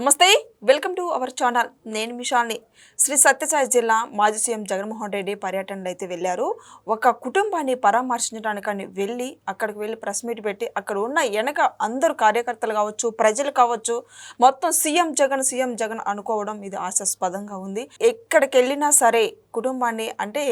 నమస్తే welcome to our channel. నేను మిషాల్ని శ్రీ సత్యసాయి జిల్లా మాజీ సీఎం జగన్మోహన్ రెడ్డి పర్యటనలో అయితే వెళ్ళారు. ఒక కుటుంబాన్ని పరామర్శించడానికని వెళ్ళి అక్కడికి వెళ్ళి ప్రెస్ మీట్ పెట్టి అక్కడ ఉన్న వెనక అందరు కార్యకర్తలు కావచ్చు ప్రజలు కావచ్చు మొత్తం సీఎం జగన్ సీఎం జగన్ అనుకోవడం ఇది ఆశాస్పదంగా ఉంది. ఎక్కడికి వెళ్ళినా సరే కుటుంబాన్ని అంటే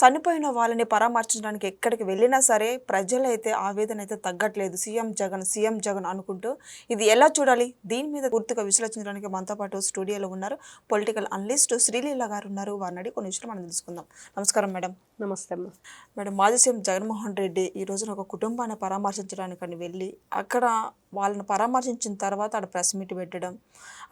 చనిపోయిన వాళ్ళని పరామర్శించడానికి ఎక్కడికి వెళ్ళినా సరే ప్రజలైతే ఆవేదన అయితే తగ్గట్లేదు. సీఎం జగన్ సీఎం జగన్ అనుకుంటూ. ఇది ఎలా చూడాలి? దీని మీద పూర్తిగా విశ్లేషించడానికి మనతో పాటు స్టూడియోలో ఉన్నారు. పొలిటికల్ అనలిస్ట్ శ్రీలీల గారు ఉన్నారు. వారిని అడిగి కొన్ని విషయాలు మనం తెలుసుకుందాం. నమస్కారం మేడం. నమస్తే మేడం మాజీ సీఎం జగన్మోహన్ రెడ్డి ఈ రోజున ఒక కుటుంబాన్ని పరామర్శించడానికని వెళ్ళి అక్కడ వాళ్ళని పరామర్శించిన తర్వాత అక్కడ ప్రెస్ మీట్ పెట్టడం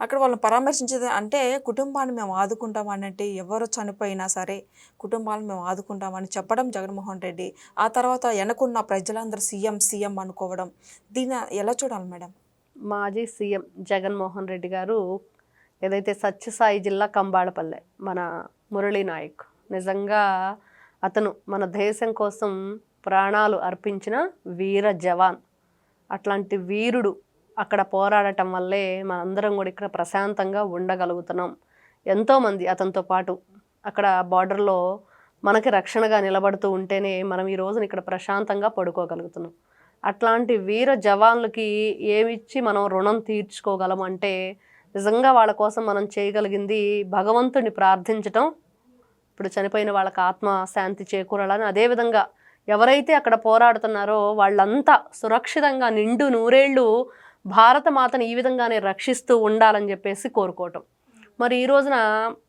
అక్కడ వాళ్ళని పరామర్శించేది అంటే కుటుంబాన్ని మేము ఆదుకుంటామని అంటే ఎవరు చనిపోయినా సరే కుటుంబాలను మేము ఆదుకుంటామని చెప్పడం జగన్మోహన్ రెడ్డి. ఆ తర్వాత వెనకున్న ప్రజలందరూ సీఎం సీఎం అనుకోవడం దీన్ని ఎలా చూడాలి మేడం? మాజీ సీఎం జగన్మోహన్ రెడ్డి గారు ఏదైతే సత్యసాయి జిల్లా కంబాళపల్లె మన మురళీ నాయక్ నిజంగా అతను మన దేశం కోసం ప్రాణాలు అర్పించిన వీర జవాన్. అట్లాంటి వీరుడు అక్కడ పోరాడటం వల్లే మనందరం కూడా ఇక్కడ ప్రశాంతంగా ఉండగలుగుతున్నాం. ఎంతోమంది అతనితో పాటు అక్కడ బార్డర్లో మనకి రక్షణగా నిలబడుతూ ఉంటేనే మనం ఈ రోజున ఇక్కడ ప్రశాంతంగా పడుకోగలుగుతున్నాం. అట్లాంటి వీర జవాన్లకి ఏమిచ్చి మనం రుణం తీర్చుకోగలం అంటే నిజంగా వాళ్ళ కోసం మనం చేయగలిగింది భగవంతుని ప్రార్థించటం. ఇప్పుడు చనిపోయిన వాళ్ళకి ఆత్మ శాంతి చేకూరాలని అదేవిధంగా ఎవరైతే అక్కడ పోరాడుతున్నారో వాళ్ళంతా సురక్షితంగా నిండు నూరేళ్ళు భారత మాతను ఈ విధంగానే రక్షిస్తూ ఉండాలని చెప్పేసి కోరుకోవటం. మరి ఈ రోజున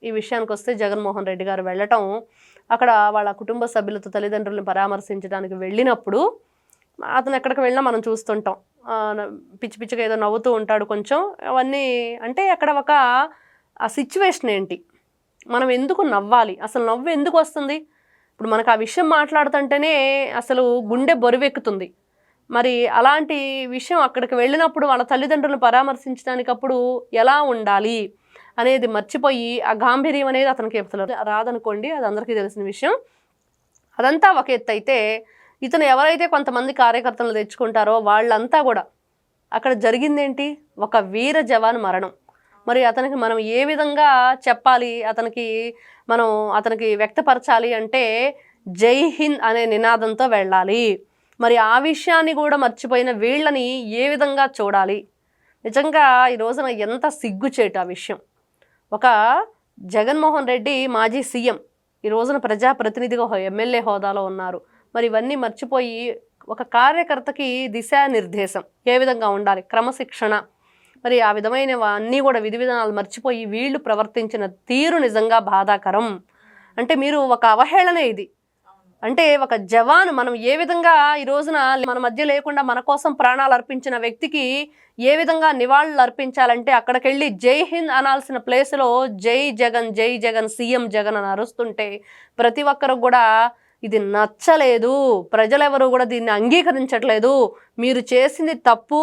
ఈ విషయానికి వస్తే జగన్మోహన్ రెడ్డి గారు వెళ్ళటం అక్కడ వాళ్ళ కుటుంబ సభ్యులతో తల్లిదండ్రులను పరామర్శించడానికి వెళ్ళినప్పుడు అతను ఎక్కడికి వెళ్ళినా మనం చూస్తుంటాం. పిచ్చి పిచ్చిగా ఏదో నవ్వుతూ ఉంటాడు కొంచెం. అవన్నీ అంటే అక్కడ ఒక ఆ సిచ్యువేషన్ ఏంటి? మనం ఎందుకు నవ్వాలి? అసలు నవ్వు ఎందుకు వస్తుంది? ఇప్పుడు మనకు ఆ విషయం మాట్లాడుతుంటేనే అసలు గుండె బరువెక్కుతుంది. మరి అలాంటి విషయం అక్కడికి వెళ్ళినప్పుడు వాళ్ళ తల్లిదండ్రులను పరామర్శించడానికి అప్పుడు ఎలా ఉండాలి అనేది మర్చిపోయి ఆ గాంభీర్యం అనేది అతనికి చెప్తున్నారు రాదనుకోండి అది అందరికీ తెలిసిన విషయం. అదంతా ఒక ఎత్తు అయితే ఇతను ఎవరైతే కొంతమంది కార్యకర్తలు తెచ్చుకుంటారో వాళ్ళంతా కూడా అక్కడ జరిగిందేంటి? ఒక వీర జవాన్ మరణం. మరి అతనికి మనం ఏ విధంగా చెప్పాలి? అతనికి మనం అతనికి వ్యక్తపరచాలి అంటే జై హింద్ అనే నినాదంతో వెళ్ళాలి. మరి ఆ విషయాన్ని కూడా మర్చిపోయిన వీళ్ళని ఏ విధంగా చూడాలి? నిజంగా ఈ రోజున ఎంత సిగ్గుచేటు ఆ విషయం. ఒక జగన్మోహన్ రెడ్డి మాజీ సీఎం ఈ రోజున ప్రజాప్రతినిధిగా ఎమ్మెల్యే హోదాలో ఉన్నారు. మరి ఇవన్నీ మర్చిపోయి ఒక కార్యకర్తకి దిశానిర్దేశం ఏ విధంగా ఉండాలి? క్రమశిక్షణ. మరి ఆ విధమైన అన్నీ కూడా విధి విధానాలు మర్చిపోయి వీళ్ళు ప్రవర్తించిన తీరు నిజంగా బాధాకరం. అంటే మీరు ఒక అవహేళనే ఇది. అంటే ఒక జవాన్ మనం ఏ విధంగా ఈ రోజున మన మధ్య లేకుండా మన కోసం ప్రాణాలు అర్పించిన వ్యక్తికి ఏ విధంగా నివాళులు అర్పించాలంటే అక్కడికి వెళ్ళి జై హింద్ అనాల్సిన ప్లేస్లో జై జగన్ జై జగన్ సీఎం జగన్ అని అరుస్తుంటే ప్రతి ఒక్కరు కూడా ఇది నచ్చలేదు. ప్రజలెవరూ కూడా దీన్ని అంగీకరించట్లేదు. మీరు చేసింది తప్పు.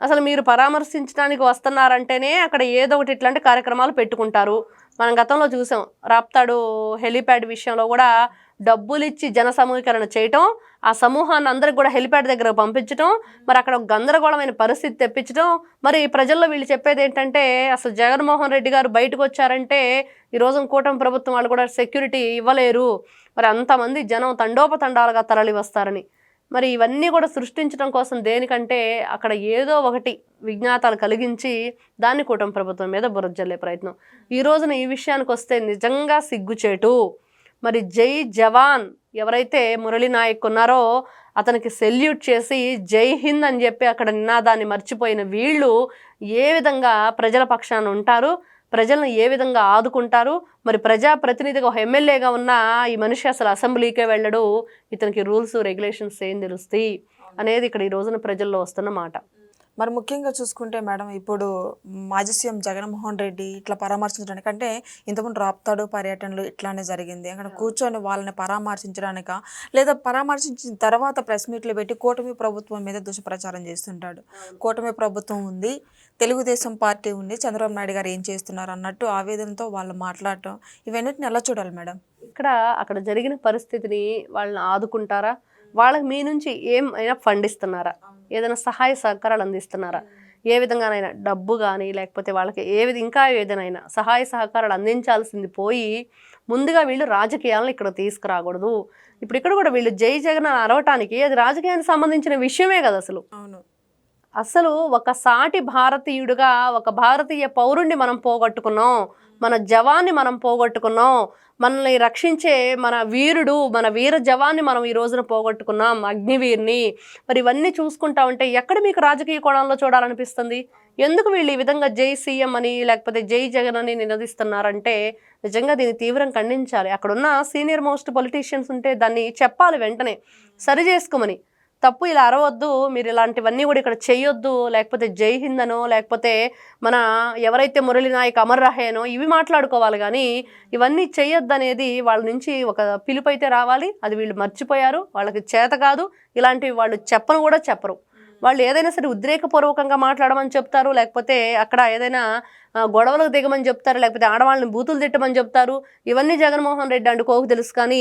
అసలు మీరు పరామర్శించడానికి వస్తున్నారంటేనే అక్కడ ఏదో ఒకటి ఇట్లాంటి కార్యక్రమాలు పెట్టుకుంటారు. మనం గతంలో చూసాం రాప్తాడు హెలిప్యాడ్ విషయంలో కూడా డబ్బులు ఇచ్చి జన సమీకరణ చేయటం ఆ సమూహాన్ని అందరికి కూడా హెలిప్యాడ్ దగ్గర పంపించడం మరి అక్కడ ఒక గందరగోళమైన పరిస్థితి తెప్పించడం మరి ప్రజల్లో వీళ్ళు చెప్పేది ఏంటంటే అసలు జగన్మోహన్ రెడ్డి గారు బయటకు వచ్చారంటే ఈ రోజు కూటమి ప్రభుత్వం వాళ్ళు కూడా సెక్యూరిటీ ఇవ్వలేరు. మరి అంతమంది జనం తండోపతండాలుగా తరలి వస్తారని మరి ఇవన్నీ కూడా సృష్టించడం కోసం దేనికంటే అక్కడ ఏదో ఒకటి విజ్ఞాతాలు కలిగించి దాన్ని కూటమి ప్రభుత్వం మీద బురద జల్లే ప్రయత్నం. ఈ రోజున ఈ విషయానికి వస్తే నిజంగా సిగ్గుచేటు. మరి జై జవాన్ ఎవరైతే మురళీ నాయక్ ఉన్నారో అతనికి సెల్యూట్ చేసి జై హింద్ అని చెప్పి అక్కడ నినాదాన్ని మర్చిపోయిన వీళ్ళు ఏ విధంగా ప్రజల పక్షాన ఉంటారు? ప్రజలను ఏ విధంగా ఆదుకుంటారు? మరి ప్రజాప్రతినిధిగా ఒక ఎమ్మెల్యేగా ఉన్న ఈ మనిషి అసలు అసెంబ్లీకే వెళ్ళడు. ఇతనికి రూల్స్ రెగ్యులేషన్స్ ఏం తెలుస్తాయి అనేది ఇక్కడ ఈ రోజున ప్రజల్లో వస్తున్న మాట. మరి ముఖ్యంగా చూసుకుంటే మేడం ఇప్పుడు మాజీ సీఎం జగన్మోహన్ రెడ్డి ఇట్లా పరామర్శించడానికి అంటే ఇంతకుముందు రాప్తాడు పర్యటనలు ఇట్లానే జరిగింది. అక్కడ కూర్చొని వాళ్ళని పరామర్శించడానిక లేదా పరామర్శించిన తర్వాత ప్రెస్ మీట్లు పెట్టి కూటమి ప్రభుత్వం మీద దుష్ప్రచారం చేస్తుంటాడు. కూటమి ప్రభుత్వం ఉంది. తెలుగుదేశం పార్టీ ఉంది చంద్రబాబు నాయుడు గారు ఏం చేస్తున్నారు అన్నట్టు ఆవేదనతో వాళ్ళు మాట్లాడటం ఇవన్నిటిని ఎలా చూడాలి మేడం? ఇక్కడ అక్కడ జరిగిన పరిస్థితిని వాళ్ళని ఆదుకుంటారా? వాళ్ళకి మీ నుంచి ఏం అయినా ఫండ్ ఇస్తున్నారా ఏదైనా సహాయ సహకారాలు అందిస్తున్నారా? ఏ విధంగానైనా డబ్బు కానీ లేకపోతే వాళ్ళకి ఏ విధ ఇంకా ఏదైనా సహాయ సహకారాలు అందించాల్సింది పోయి ముందుగా వీళ్ళు రాజకీయాలను ఇక్కడ తీసుకురాకూడదు. ఇప్పుడు ఇక్కడ కూడా వీళ్ళు జై జగన్ అరవటానికి అది రాజకీయానికి సంబంధించిన విషయమే కదా అసలు. అవును. అసలు ఒక సాటి భారతీయుడిగా ఒక భారతీయ పౌరుణ్ణి మనం పోగొట్టుకున్నాం మన జవాన్ని మనం పోగొట్టుకున్నాం మనల్ని రక్షించే మన వీరుడు మన వీర జవాన్ని మనం ఈ రోజున పోగొట్టుకున్నాం అగ్నివీర్ని. మరి ఇవన్నీ చూసుకుంటా ఉంటే ఎక్కడ మీకు రాజకీయ కోణంలో చూడాలనిపిస్తుంది? ఎందుకు వీళ్ళు ఈ విధంగా జై సీఎం అని లేకపోతే జై జగన్ అని నినదిస్తున్నారంటే నిజంగా దీన్ని తీవ్రం ఖండించాలి. అక్కడున్న సీనియర్ మోస్ట్ పొలిటీషియన్స్ ఉంటే దాన్ని చెప్పాలి వెంటనే. సరి చేసుకోమని. తప్పు ఇలా అరవద్దు మీరు ఇలాంటివన్నీ కూడా ఇక్కడ చేయొద్దు లేకపోతే జై హింద్ అనో లేకపోతే మన ఎవరైతే మురళి నాయక్ అమర్ రహేనో ఇవి మాట్లాడుకోవాలి కానీ ఇవన్నీ చేయొద్దు అనేది వాళ్ళ నుంచి ఒక పిలుపు అయితే రావాలి. అది వీళ్ళు మర్చిపోయారు వాళ్ళకి చేత కాదు. ఇలాంటివి వాళ్ళు చెప్పను కూడా చెప్పరు. వాళ్ళు ఏదైనా సరే ఉద్రేకపూర్వకంగా మాట్లాడమని చెప్తారు లేకపోతే అక్కడ ఏదైనా గొడవలకు దిగమని చెప్తారు లేకపోతే ఆడవాళ్ళని బూతులు తిట్టమని చెప్తారు. ఇవన్నీ జగన్మోహన్ రెడ్డి అండుకోకు తెలుసు కానీ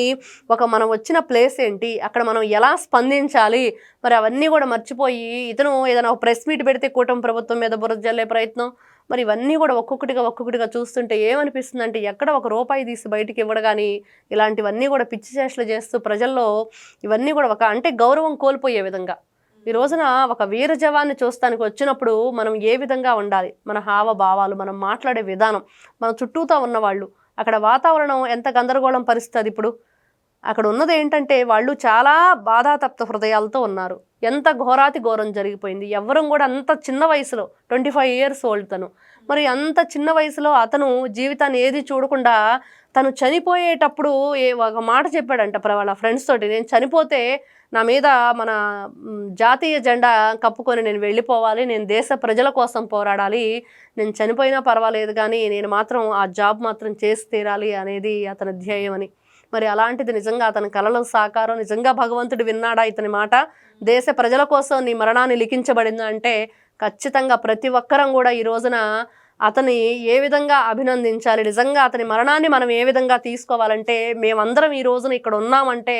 ఒక మనం వచ్చిన ప్లేస్ ఏంటి అక్కడ మనం ఎలా స్పందించాలి మరి అవన్నీ కూడా మర్చిపోయి ఇతను ఏదైనా ఒక ప్రెస్ మీట్ పెడితే కూటమి ప్రభుత్వం మీద బురద జల్లే ప్రయత్నం. మరి ఇవన్నీ కూడా ఒక్కొక్కటిగా ఒక్కొక్కటిగా చూస్తుంటే ఏమనిపిస్తుంది అంటే ఎక్కడ ఒక రూపాయి తీసి బయటికి ఇవ్వడగాని ఇలాంటివన్నీ కూడా పిచ్చి చేష్టలు చేస్తూ ప్రజల్లో ఇవన్నీ కూడా ఒక అంటే గౌరవం కోల్పోయే విధంగా. ఈ రోజున ఒక వీర జవాన్ని చూస్తానికి వచ్చినప్పుడు మనం ఏ విధంగా ఉండాలి? మన హావభావాలు మనం మాట్లాడే విధానం మన చుట్టూతో ఉన్నవాళ్ళు అక్కడ వాతావరణం ఎంత గందరగోళం పరిస్థితి ఇప్పుడు? అక్కడ ఉన్నది ఏంటంటే వాళ్ళు చాలా బాధాతప్త హృదయాలతో ఉన్నారు. ఎంత ఘోరాతి ఘోరం జరిగిపోయింది. ఎవ్వరం కూడా అంత చిన్న వయసులో ట్వంటీ ఫైవ్ ఇయర్స్ ఓల్డ్ తను. మరి అంత చిన్న వయసులో అతను జీవితాన్ని ఏది చూడకుండా తను చనిపోయేటప్పుడు ఏ ఒక మాట చెప్పాడంట వాళ్ళ ఫ్రెండ్స్ తోటి నేను చనిపోతే నా మీద మన జాతీయ జెండా కప్పుకొని నేను వెళ్ళిపోవాలి నేను దేశ ప్రజల కోసం పోరాడాలి నేను చనిపోయినా పర్వాలేదు కానీ నేను మాత్రం ఆ జాబ్ మాత్రం చేసి తీరాలి అనేది అతని ధ్యేయం అని. మరి అలాంటిది నిజంగా అతని కళలు సాకారం నిజంగా భగవంతుడు విన్నాడా ఇతని మాట? దేశ ప్రజల కోసం నీ మరణాన్ని లిఖించబడిందంటే ఖచ్చితంగా ప్రతి ఒక్కరం కూడా ఈ రోజున అతని ఏ విధంగా అభినందించాలి? నిజంగా అతని మరణాన్ని మనం ఏ విధంగా తీసుకోవాలంటే మేమందరం ఈ రోజున ఇక్కడ ఉన్నామంటే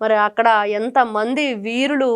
మరి అక్కడ ఎంతమంది వీరులు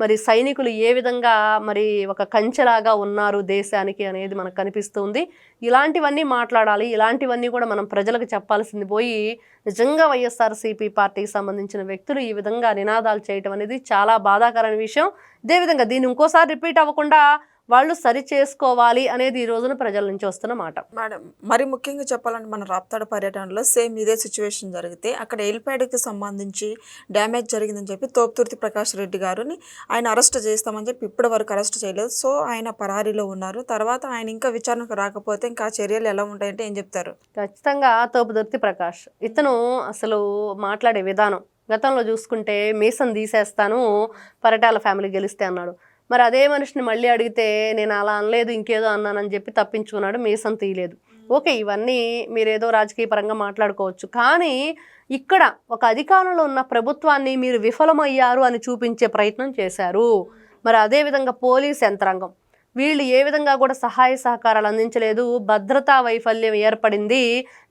మరి సైనికులు ఏ విధంగా మరి ఒక కంచెలాగా ఉన్నారు దేశానికి అనేది మనకు కనిపిస్తుంది. ఇలాంటివన్నీ మాట్లాడాలి. ఇలాంటివన్నీ కూడా మనం ప్రజలకు చెప్పాల్సింది పోయి నిజంగా వైఎస్ఆర్సీపీ పార్టీకి సంబంధించిన వ్యక్తులు ఈ విధంగా నినాదాలు చేయటం అనేది చాలా బాధాకరమైన విషయం. ఇదేవిధంగా దీన్ని ఇంకోసారి రిపీట్ అవ్వకుండా వాళ్ళు సరి చేసుకోవాలి అనేది ఈ రోజున ప్రజల నుంచి వస్తున్న మాట. మేడం మరి ముఖ్యంగా చెప్పాలంటే మన రాప్తాడు పర్యటనలో సేమ్ ఇదే సిచ్యువేషన్ జరిగితే అక్కడ ఎల్పాడ్కి సంబంధించి డ్యామేజ్ జరిగిందని చెప్పి తోపుతుర్తి ప్రకాష్ రెడ్డి గారిని ఆయన అరెస్ట్ చేస్తామని చెప్పి ఇప్పటి వరకు అరెస్ట్ చేయలేదు. సో ఆయన పరారీలో ఉన్నారు. తర్వాత ఆయన ఇంకా విచారణకు రాకపోతే ఇంకా చర్యలు ఎలా ఉంటాయంటే ఏం చెప్తారు? ఖచ్చితంగా తోపుదుర్తి ప్రకాష్ ఇతను అసలు మాట్లాడే విధానం గతంలో చూసుకుంటే మీసం తీసేస్తాను పరిటాల ఫ్యామిలీ గెలిస్తే అన్నాడు. మరి అదే మనిషిని మళ్ళీ అడిగితే నేను అలా అనలేదు ఇంకేదో అన్నానని చెప్పి తప్పించుకున్నాడు మీసం తీయలేదు. ఓకే ఇవన్నీ మీరేదో రాజకీయ పరంగా మాట్లాడుకోవచ్చు. కానీ ఇక్కడ ఒక అధికారంలో ఉన్న ప్రభుత్వాన్ని మీరు విఫలమయ్యారు అని చూపించే ప్రయత్నం చేశారు. మరి అదేవిధంగా పోలీస్ యంత్రాంగం. వీళ్ళు ఏ విధంగా కూడా సహాయ సహకారాలు అందించలేదు. భద్రతా వైఫల్యం ఏర్పడింది.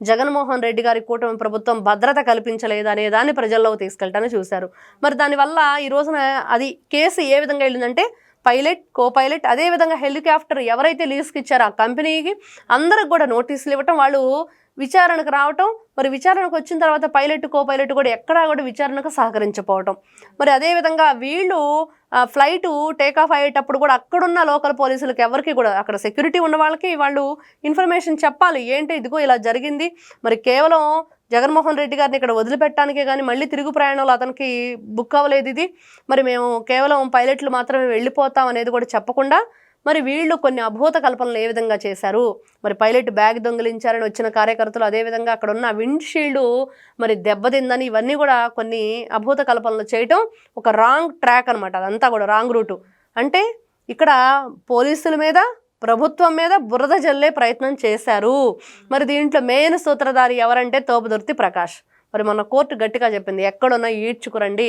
జగన్మోహన్ రెడ్డి గారి కూటమి ప్రభుత్వం భద్రత కల్పించలేదు అనే దాన్ని ప్రజల్లోకి తీసుకెళ్ళటాన్ని చూశారు. మరి దానివల్ల ఈ రోజున అది కేసు ఏ విధంగా వెళ్ళిందంటే పైలట్ కో పైలట్ అదే విధంగా హెలికాప్టర్ ఎవరైతే లీజ్కి ఇచ్చారో ఆ కంపెనీకి అందరికి కూడా నోటీసులు ఇవ్వటం వాళ్ళు విచారణకు రావటం మరి విచారణకు వచ్చిన తర్వాత పైలట్ కో పైలట్ కూడా ఎక్కడా కూడా విచారణకు సహకరించపోవటం మరి అదేవిధంగా వీళ్ళు ఫ్లైటు ఫ్లైట్ టేక్ ఆఫ్ అయ్యేటప్పుడు కూడా అక్కడున్న లోకల్ పోలీసులకు ఎవరికి కూడా అక్కడ సెక్యూరిటీ ఉన్న వాళ్ళకి వాళ్ళు ఇన్ఫర్మేషన్ చెప్పాలి. ఏంటి ఇదిగో ఇలా జరిగింది. మరి కేవలం జగన్మోహన్ రెడ్డి గారిని ఇక్కడ వదిలిపెట్టడానికే కానీ మళ్ళీ తిరుగు ప్రయాణంలో అతనికి బుక్ అవ్వలేదు ఇది. మరి మేము కేవలం పైలట్లు మాత్రమే వెళ్ళిపోతాం అనేది కూడా చెప్పకుండా మరి వీళ్ళు కొన్ని అభూత కల్పనలు ఏ విధంగా చేశారు? మరి పైలట్ బ్యాగ్ దొంగిలించారని వచ్చిన కార్యకర్తలు అదేవిధంగా అక్కడ ఉన్న విండ్ షీల్డ్ మరి దెబ్బతిందని ఇవన్నీ కూడా కొన్ని అభూత కల్పనలు చేయటం ఒక రాంగ్ ట్రాక్ అనమాట అదంతా కూడా రాంగ్ రూటు అంటే ఇక్కడ పోలీసుల మీద ప్రభుత్వం మీద బురద జల్లే ప్రయత్నం చేశారు. మరి దీంట్లో మెయిన్ సూత్రధారి ఎవరంటే తోపుదుర్తి ప్రకాష్. మరి మన కోర్టు గట్టిగా చెప్పింది ఎక్కడున్నా ఈడ్చుకురండి.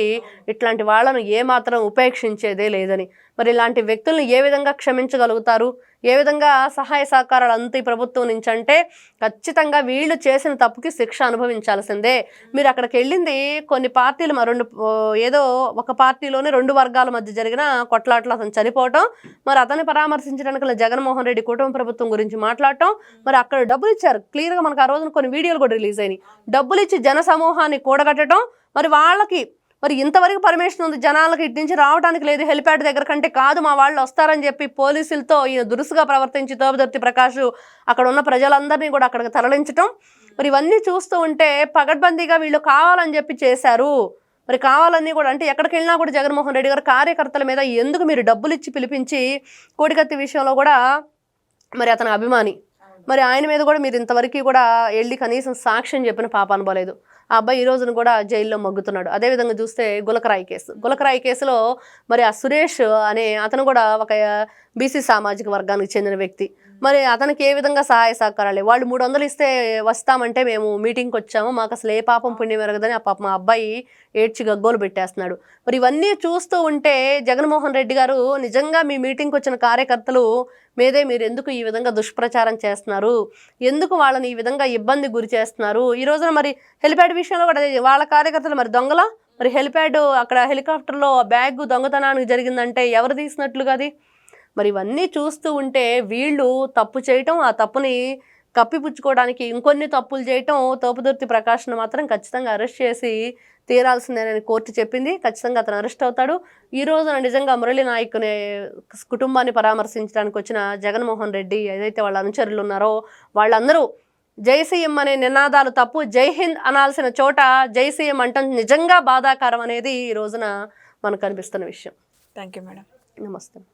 ఇట్లాంటి వాళ్ళను ఏమాత్రం ఉపేక్షించేదే లేదని. మరి ఇలాంటి వ్యక్తులను ఏ విధంగా క్షమించగలుగుతారు? ఏ విధంగా సహాయ సహకారాలు అంత ఈ ప్రభుత్వం నుంచి అంటే ఖచ్చితంగా వీళ్ళు చేసిన తప్పుకి శిక్ష అనుభవించాల్సిందే. మీరు అక్కడికి వెళ్ళింది కొన్ని పార్టీలు రెండు ఏదో ఒక పార్టీలోనే రెండు వర్గాల మధ్య జరిగిన కొట్లాటలు అతను చనిపోవటం మరి అతన్ని పరామర్శించడానికి జగన్మోహన్ రెడ్డి కుటుంబ ప్రభుత్వం గురించి మాట్లాడటం మరి అక్కడ డబ్బులు ఇచ్చారు. క్లియర్గా మనకు ఆ రోజున కొన్ని వీడియోలు కూడా రిలీజ్ అయినాయి. డబ్బులు ఇచ్చి జన సమూహాన్ని కూడగట్టడం మరి వాళ్ళకి మరి ఇంతవరకు పర్మిషన్ ఉంది. జనాలకి ఇటు నుంచి రావడానికి లేదు. హెలిప్యాడ్ దగ్గర కంటే కాదు మా వాళ్ళు వస్తారని చెప్పి పోలీసులతో ఈయన దురుసుగా ప్రవర్తించి తోపదర్తి ప్రకాష్ అక్కడ ఉన్న ప్రజలందరినీ కూడా అక్కడికి తరలించడం మరి ఇవన్నీ చూస్తూ ఉంటే పగడ్బందీగా వీళ్ళు కావాలని చెప్పి చేశారు. మరి కావాలని కూడా అంటే ఎక్కడికి వెళ్ళినా కూడా జగన్మోహన్ రెడ్డి గారు కార్యకర్తల మీద ఎందుకు మీరు డబ్బులు ఇచ్చి పిలిపించి కోడికత్తి విషయంలో కూడా మరి అతని అభిమాని. మరి ఆయన మీద కూడా మీరు ఇంతవరకు కూడా వెళ్ళి కనీసం సాక్ష్యం చెప్పిన పాప అనుకోలేదు ఆ అబ్బాయి ఈ రోజున కూడా జైల్లో మగ్గుతున్నాడు. అదేవిధంగా చూస్తే గులకరాయి కేసు. గులకరాయి కేసులో మరి ఆ సురేష్ అనే అతను కూడా ఒక బీసీ సామాజిక వర్గానికి చెందిన వ్యక్తి. మరి అతనికి ఏ విధంగా సహాయ సహకారాలు వాళ్ళు మూడు వందలు ఇస్తే వస్తామంటే మేము మీటింగ్కి వచ్చాము. మాకు అసలు ఏ పాపం పుణ్యం ఎరగదని ఆ పాప మా అబ్బాయి ఏడ్చి గగ్గోలు పెట్టేస్తున్నాడు. మరి ఇవన్నీ చూస్తూ ఉంటే జగన్మోహన్ రెడ్డి గారు నిజంగా మీ మీటింగ్కి వచ్చిన కార్యకర్తలు మీదే మీరు ఎందుకు ఈ విధంగా దుష్ప్రచారం చేస్తున్నారు? ఎందుకు వాళ్ళని ఈ విధంగా ఇబ్బంది గురి చేస్తున్నారు? ఈ రోజున మరి హెలిప్యాడ్ విషయంలో కూడా వాళ్ళ కార్యకర్తలు మరి దొంగల? మరి హెలిప్యాడ్ అక్కడ హెలికాప్టర్లో బ్యాగ్ దొంగతనానికి జరిగిందంటే ఎవరు తీసినట్లుగా అది? మరి ఇవన్నీ చూస్తూ ఉంటే వీళ్ళు తప్పు చేయటం ఆ తప్పుని కప్పిపుచ్చుకోవడానికి ఇంకొన్ని తప్పులు చేయటం తోపుదుర్తి ప్రకాష్ను మాత్రం ఖచ్చితంగా అరెస్ట్ చేసి తీరాల్సిందేనని కోర్టు చెప్పింది. ఖచ్చితంగా అతను అరెస్ట్ అవుతాడు. ఈ రోజున నిజంగా మురళీ నాయక్ని కుటుంబాన్ని పరామర్శించడానికి వచ్చిన జగన్మోహన్ రెడ్డి ఏదైతే వాళ్ళ అనుచరులు ఉన్నారో వాళ్ళందరూ జై సీఎం అనే నినాదాలు తప్పు జై హింద్ అనాల్సిన చోట జై సీఎం అంటం నిజంగా బాధాకరం అనేది ఈ రోజున మనకు కనిపిస్తున్న విషయం. Thank you madam. నమస్తే.